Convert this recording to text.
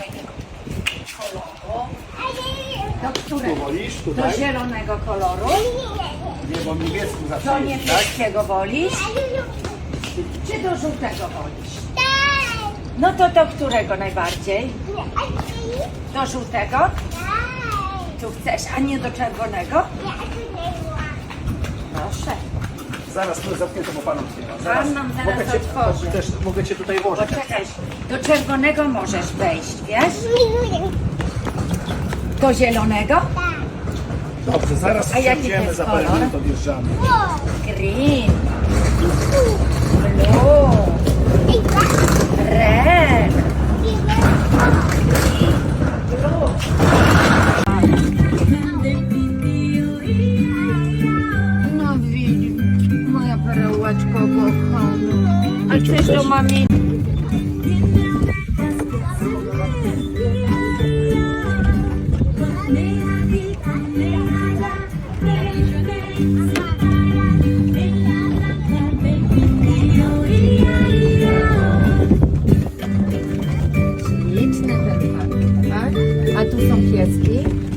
jakiego koloru? Do Tu którego? wolisz, Do tutaj? zielonego koloru? Nie, bo niebieski Do zawsze jest, tak? niebieskiego wolisz? Czy do żółtego wolisz? No to do którego najbardziej? Do żółtego? Tu chcesz, a nie do czerwonego? Zaraz tu zamknięto, bo pan otwiera. Pan nam zaraz mogę cię, otworzy. Też, mogę cię tutaj włożyć. Poczekaj, do czerwonego możesz wejść, wiesz? Do zielonego? Dobrze, zaraz A jaki to wsiądziemy, jest za parę kolor? minut odjeżdżamy. Green, karłaczko pochonu. A chcesz do mamy? Śliczny ten park, tak? A tu są pieski.